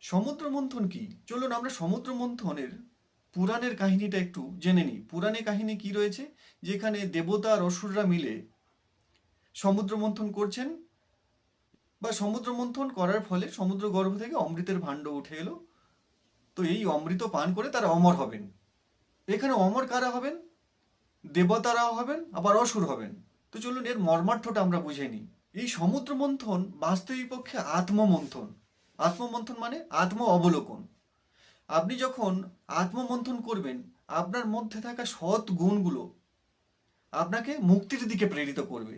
সমুদ্র মন্থন কি? চলুন আমরা সমুদ্র মন্থনের পুরাণের কাহিনীটা একটু জেনে নিই। পুরাণে কাহিনী কি রয়েছে? যেখানে দেবতা আর অসুররা মিলে সমুদ্র মন্থন করছেন বা সমুদ্র মন্থন করার ফলে সমুদ্র গর্ভ থেকে অমৃতের ভাণ্ড উঠে এলো। তো এই অমৃত পান করে তারা অমর হবেন। এখানে অমর কারা হবেন? দেবতারাও হবেন, আবার অসুর হবেন। তো চলুন এর মর্মার্থটা আমরা বুঝে নিই। এই সমুদ্র মন্থন বাস্তবিক পক্ষে আত্মমন্থন। আত্মমন্থন মানে আত্ম অবলোকন আপনি যখন আত্মমন্থন করবেন, আপনার মধ্যে থাকা সৎ গুণগুলো আপনাকে মুক্তির দিকে প্রেরিত করবে।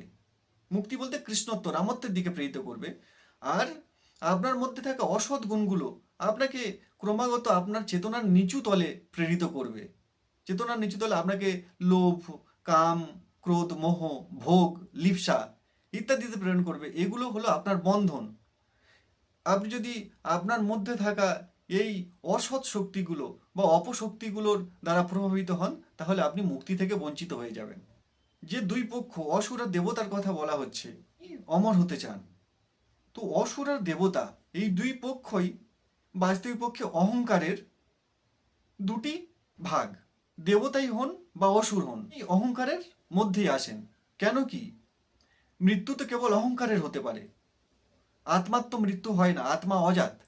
মুক্তি বলতে কৃষ্ণত্ব, রামত্বের দিকে প্রেরিত করবে। আর আপনার মধ্যে থাকা অসৎ গুণগুলো আপনাকে ক্রমাগত আপনার চেতনার নিচু তলে প্রেরিত করবে। চেতনার নিচু তলে আপনাকে লোভ, কাম, ক্রোধ, মোহ, ভোগ, লিপসা ইত্যাদিতে প্রেরণ করবে। এগুলো হলো আপনার বন্ধন। আপনি যদি আপনার মধ্যে থাকা এই অসৎ শক্তিগুলো বা অপশক্তিগুলোর দ্বারা প্রভাবিত হন, তাহলে আপনি মুক্তি থেকে বঞ্চিত হয়ে যাবেন। যে দুই পক্ষ অসুর আর দেবতার কথা বলা হচ্ছে, অমর হতে চান। তো অসুর আর দেবতা, এই দুই পক্ষই বাস্তবিক পক্ষে অহংকারের দুটি ভাগ। দেবতাই হন বা অসুর হন, এই অহংকারের মধ্যেই আসেন। কেন কি? মৃত্যু তো কেবল অহংকারের হতে পারে। আত্মার তো মৃত্যু হয় না, আত্মা অজাত।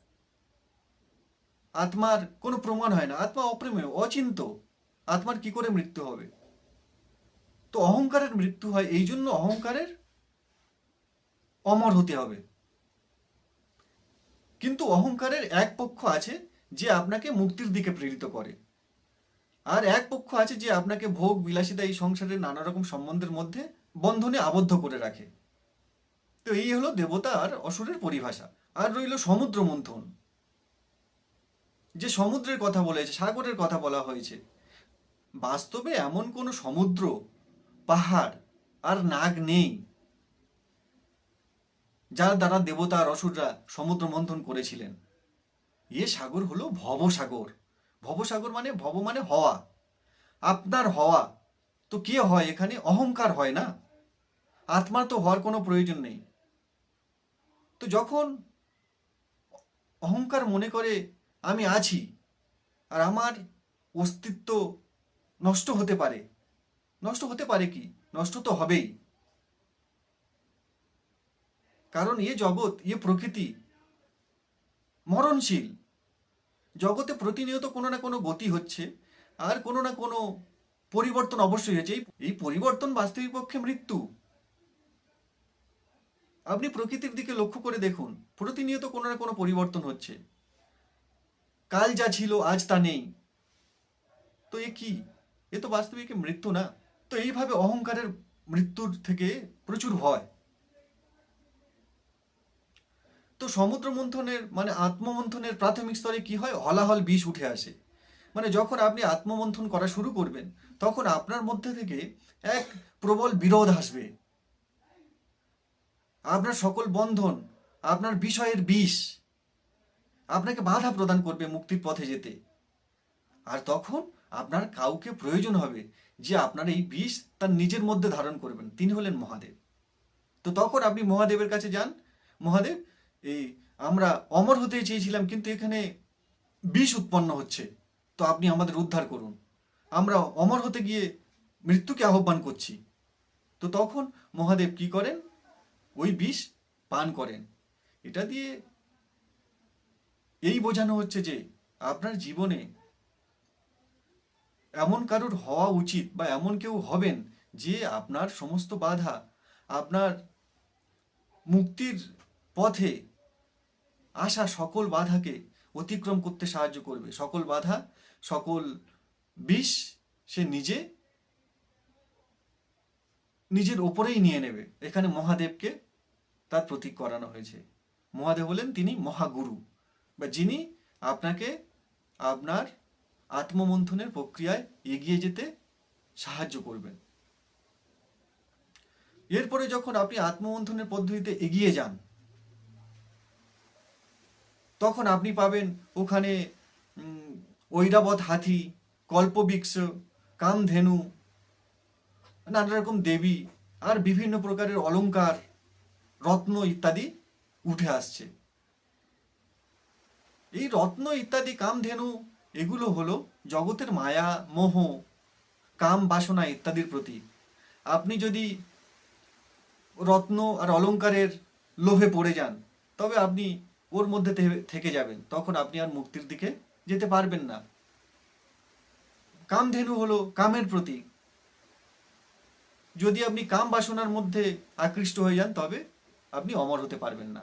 আত্মার কোনো প্রমাণ হয় না, আত্মা অপ্রেমেয়, অচিন্ত। আত্মার কি করে মৃত্যু হবে? তো অহংকারের মৃত্যু হয়, এই জন্য অহংকারের অমর হতে হবে। কিন্তু অহংকারের এক পক্ষ আছে যে আপনাকে মুক্তির দিকে প্রেরিত করে। আর এক পক্ষ আছে যে আপনাকে ভোগ, বিলাসিতা এই সংসারের নানা রকম সম্বন্ধের মধ্যে বন্ধনে আবদ্ধ করে রাখে। তো এই হলো দেবতা আর অসুরের পরিভাষা। আর রইল সমুদ্র মন্থন। যে সমুদ্রের কথা বলেছে, সাগরের কথা বলা হয়েছে। বাস্তবে এমন কোনো সমুদ্র, পাহাড় আর নাগ নেই, যার দ্বারা দেবতা আর অসুররা সমুদ্র মন্থন করেছিলেন। এ সাগর হলো ভবসাগর। ভবসাগর মানে ভব মানে হওয়া। আপনার হওয়া। তো কে হয় এখানে? অহংকার হয় না? আত্মার তো হওয়ার কোনো প্রয়োজন নেই। তো যখন অহংকার মনে করে আমি আছি আর আমার অস্তিত্ব নষ্ট হতে পারে, নষ্ট হতে পারে কি? নষ্ট তো হবেই। কারণ এ জগৎ, এ প্রকৃতি মরণশীল। জগতে প্রতিনিয়ত কোনো না কোনো গতি হচ্ছে আর কোনো না কোনো পরিবর্তন অবশ্যই এই- এই পরিবর্তন বাস্তবিক পক্ষে মৃত্যু। আপনি প্রকৃতির দিকে লক্ষ্য করে দেখুন, প্রতিনিয়ত কোনো না কোনো পরিবর্তন হচ্ছে। কাল যা ছিল, আজ তা নেই। তো এ কি? এ তো বাস্তবিক মৃত্যু না। তো এইভাবে অহংকারের মৃত্যুর থেকে প্রচুর ভয়। তো সমুদ্র মন্থনের মানে আত্মমন্থনের প্রাথমিক স্তরে কি হয়? হলাহল বিষ উঠে আসে। মানে যখন আপনি আত্মমন্থন করা শুরু করবেন, তখন আপনার মধ্যে থেকে এক প্রবল বিরোধ আসবে। আপনার সকল বন্ধন, আপনার বিষয়ের বিষ আপনাকে বাধা প্রদান করবে মুক্তির পথে যেতে। আর তখন আপনার কাউকে প্রয়োজন হবে যে আপনার এই বিষ তার নিজের মধ্যে ধারণ করবেন। তিনি হলেন মহাদেব। তো তখন আপনি মহাদেবের কাছে যান। মহাদেব, এই, আমরা অমর হতে চেয়েছিলাম, কিন্তু এখানে বিষ উৎপন্ন হচ্ছে। তো আপনি আমাদের উদ্ধার করুন। আমরা অমর হতে গিয়ে মৃত্যুকে আহ্বান করছি। তো তখন মহাদেব কি করেন? ওই বিষ পান করেন। এটা দিয়ে এই বোঝানো হচ্ছে যে আপনার জীবনে এমন কারোর হওয়া উচিত বা এমন কেউ হবেন যে আপনার সমস্ত বাধা, আপনার মুক্তির পথে আসা সকল বাধাকে অতিক্রম করতে সাহায্য করবে। সকল বাধা, সকল বিষ সে নিজে, নিজের ওপরেই নিয়ে নেবে। এখানে মহাদেবকে তার প্রতীক করানো হয়েছে। মহাদেব হলেন তিনি মহাগুরু। বা যিনি আপনাকে আপনার আত্মমন্থনের প্রক্রিয়ায় এগিয়ে যেতে সাহায্য করবেন। এরপরে যখন আপনি আত্মমন্থনের পদ্ধতিতে এগিয়ে যান, তখন আপনি পাবেন ওখানে ঐরাবত হাতি, কল্পবৃক্ষ, কামধেনু নানা রকম দেবী, আর বিভিন্ন প্রকারের অলংকার রত্ন ইত্যাদি উঠে আসছে। এই রত্ন ইত্যাদি, কামধেনু, এগুলো হলো জগতের মায়া, মোহ, কাম বাসনা ইত্যাদির প্রতীক। আপনি যদি রত্ন আর অলংকারের লোভে পড়ে যান, তবে আপনি ওর মধ্যে থেকে যাবেন। তখন আপনি আর মুক্তির দিকে যেতে পারবেন না। কামধেনু হলো কামের প্রতীক। যদি আপনি কাম বাসনার মধ্যে আকৃষ্ট হয়ে যান, তবে আপনি অমর হতে পারবেন না।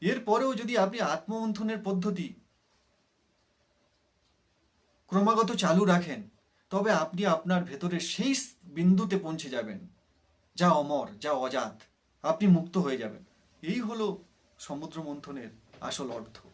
এরপরেও যদি আপনি আত্মমন্থনের পদ্ধতি ক্রমাগত চালু রাখেন, তবে আপনি আপনার ভেতরে সেই বিন্দুতে পৌঁছে যাবেন, যা অমর, যা অজাত। আপনি মুক্ত হয়ে যাবেন। এই হলো সমুদ্র মন্থনের আসল অর্থ।